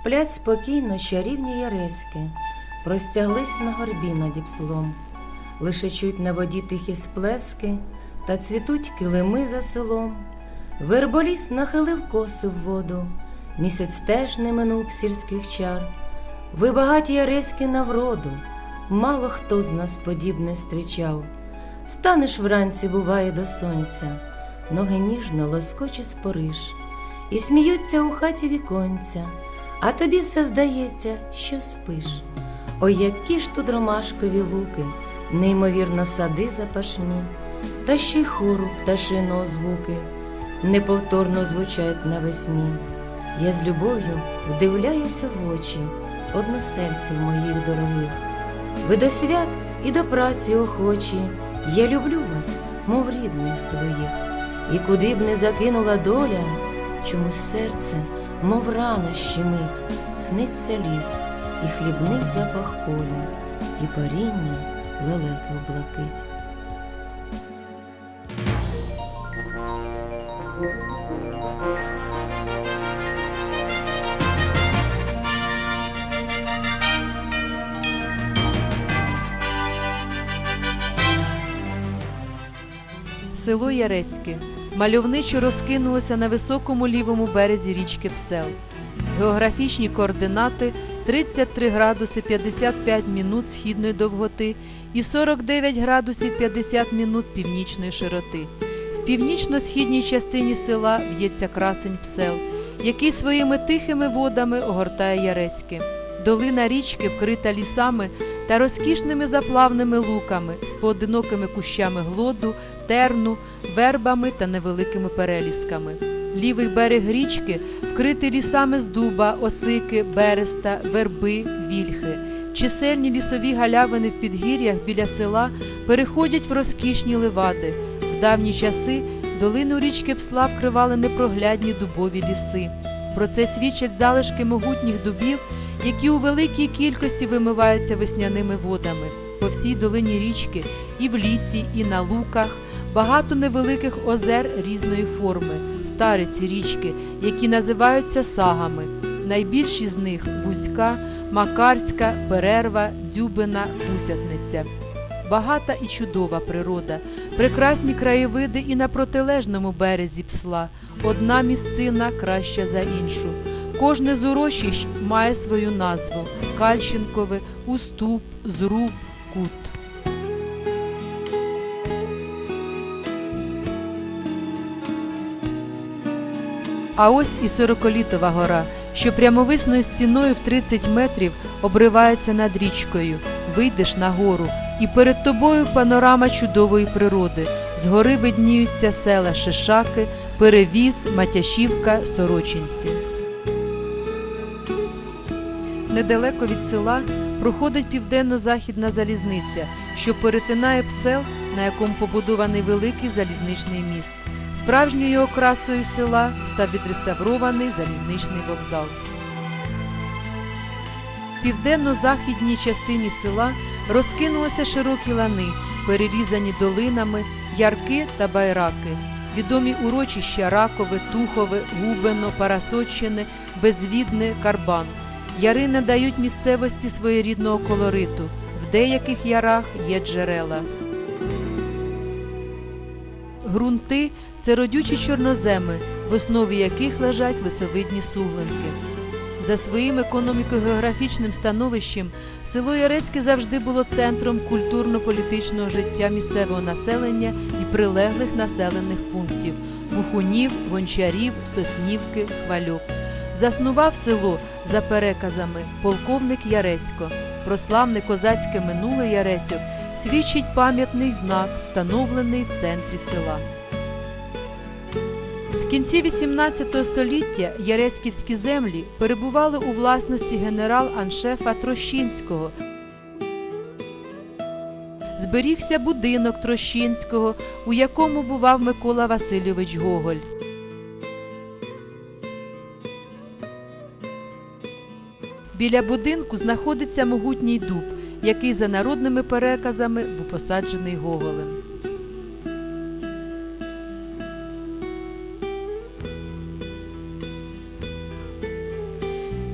Сплять спокійно чарівні яреськи, простяглись на горбі над іпслом. Лише чуть на воді тихі сплески, та цвітуть килими за селом. Верболіс нахилив коси в воду, місяць теж не минув сільських чар. Ви багаті яреськи на вроду, мало хто з нас подібне зустрічав. Станеш вранці, буває, до сонця, ноги ніжно лоскоче спориш, і сміються у хаті віконця, а тобі все здається, що спиш. Ой, які ж тут ромашкові луки, неймовірно сади запашні, та ще й хору пташиного звуки неповторно звучать навесні. Я з любов'ю вдивляюся в очі односельців моїх дорогих. Ви до свят і до праці охочі, я люблю вас, мов рідних своїх, і куди б не закинула доля, чомусь серце, мов рано щемить, сниться ліс, і хлібний запах поля, і паріння лелеки в блакить. Село Яреське мальовничо розкинулося на високому лівому березі річки Псел. Географічні координати 33 градуси 55 минут східної довготи і 49 градусів 50 минут північної широти. В північно-східній частині села в'ється красень Псел, який своїми тихими водами огортає Яреське. Долина річки вкрита лісами та розкішними заплавними луками з поодинокими кущами глоду, терну, вербами та невеликими перелісками. Лівий берег річки вкритий лісами з дуба, осики, береста, верби, вільхи. Чисельні лісові галявини в підгір'ях біля села переходять в розкішні ливади. В давні часи долину річки Псла вкривали непроглядні дубові ліси. Про це свідчать залишки могутніх дубів, які у великій кількості вимиваються весняними водами. По всій долині річки, і в лісі, і на луках багато невеликих озер різної форми, стариці річки, які називаються сагами. Найбільші з них вузька, макарська, перерва, дзюбина, гусятниця. Багата і чудова природа, прекрасні краєвиди і на протилежному березі псла. Одна місцина краща за іншу. Кожне з має свою назву: Кальченкове, Уступ, Зруб, Кут. А ось і Сороколітова гора, що прямовисною стіною в 30 метрів обривається над річкою. Вийдеш на гору, і перед тобою панорама чудової природи. Згори видніються села Шишаки, Перевіз, Матяшівка, Сорочинці. Недалеко від села проходить південно-західна залізниця, що перетинає псел, на якому побудований великий залізничний міст. Справжньою окрасою села став відреставрований залізничний вокзал. В південно-західній частині села розкинулися широкі лани, перерізані долинами, ярки та байраки. Відомі урочища Ракове, Тухове, Губино, Парасоччине, Безвідне, Карбан. Яри надають місцевості своєрідного колориту. В деяких ярах є джерела. Грунти це родючі чорноземи, в основі яких лежать лисовидні суглинки. За своїм економіко-географічним становищем село Ярецьке завжди було центром культурно-політичного життя місцевого населення і прилеглих населених пунктів Бухунів, Гончарів, Соснівки, Хвальок. Заснував село за переказами полковник Яресько. Про славне козацьке минуле Яресько свідчить пам'ятний знак, встановлений в центрі села. В кінці XVIII століття Яреськівські землі перебували у власності генерал-аншефа Трощинського. Зберігся будинок Трощинського, у якому бував Микола Васильович Гоголь. Біля будинку знаходиться могутній дуб, який за народними переказами був посаджений Гоголем.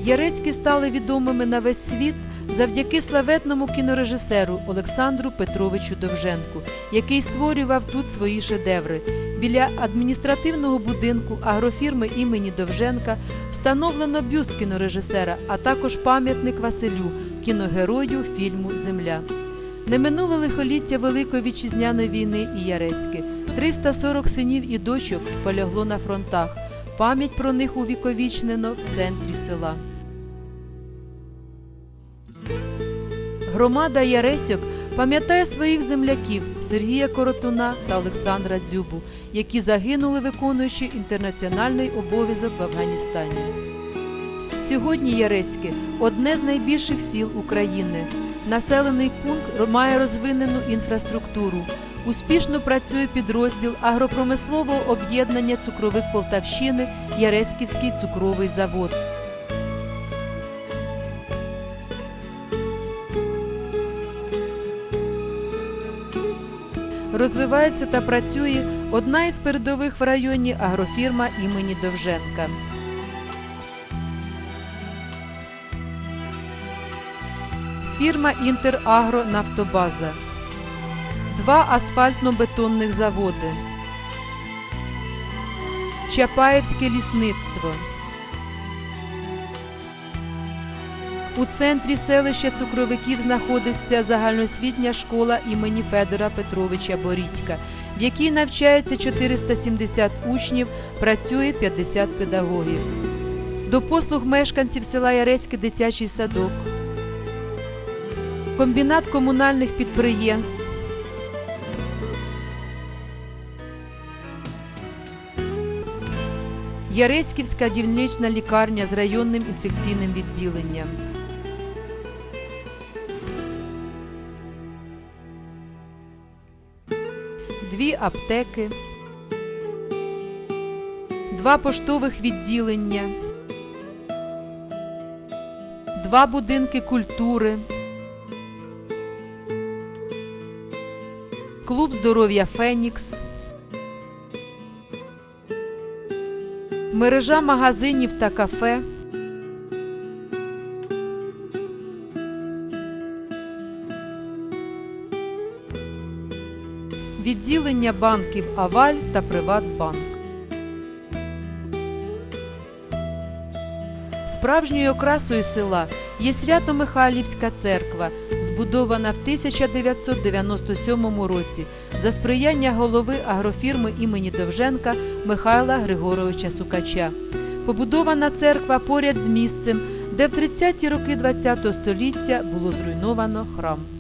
Яреськи стали відомими на весь світ завдяки славетному кінорежисеру Олександру Петровичу Довженку, який створював тут свої шедеври. Біля адміністративного будинку агрофірми імені Довженка встановлено бюст кінорежисера, а також пам'ятник Василю, кіногерою фільму Земля. Не минуло лихоліття Великої вітчизняної війни і Яреськи. 340 синів і дочок полягло на фронтах. Пам'ять про них увіковічнено в центрі села. Громада Яресьок пам'ятає своїх земляків Сергія Коротуна та Олександра Дзюбу, які загинули, виконуючи інтернаціональний обов'язок в Афганістані. Сьогодні Яреське одне з найбільших сіл України. Населений пункт має розвинену інфраструктуру. Успішно працює підрозділ агропромислового об'єднання цукровик Полтавщини Яреськівський цукровий завод. Розвивається та працює одна із передових в районі агрофірма імені Довженка. Фірма Інтерагро Нафтобаза. Два асфальтно-бетонних заводи. Чапаєвське лісництво. У центрі селища цукровиків знаходиться загальноосвітня школа імені Федора Петровича Борідька, в якій навчається 470 учнів, працює 50 педагогів. До послуг мешканців села Яреське дитячий садок, комбінат комунальних підприємств. Яреськівська дільнична лікарня з районним інфекційним відділенням. Дві аптеки, два поштових відділення, два будинки культури, клуб здоров'я Фенікс. мережа магазинів та кафе, відділення банків Аваль та Приватбанк. Справжньою окрасою села є Свято-Михайлівська церква, збудована в 1997 році за сприяння голови агрофірми імені Довженка Михайла Григоровича Сукача. Побудована церква поряд з місцем, де в 30-ті роки ХХ століття було зруйновано храм.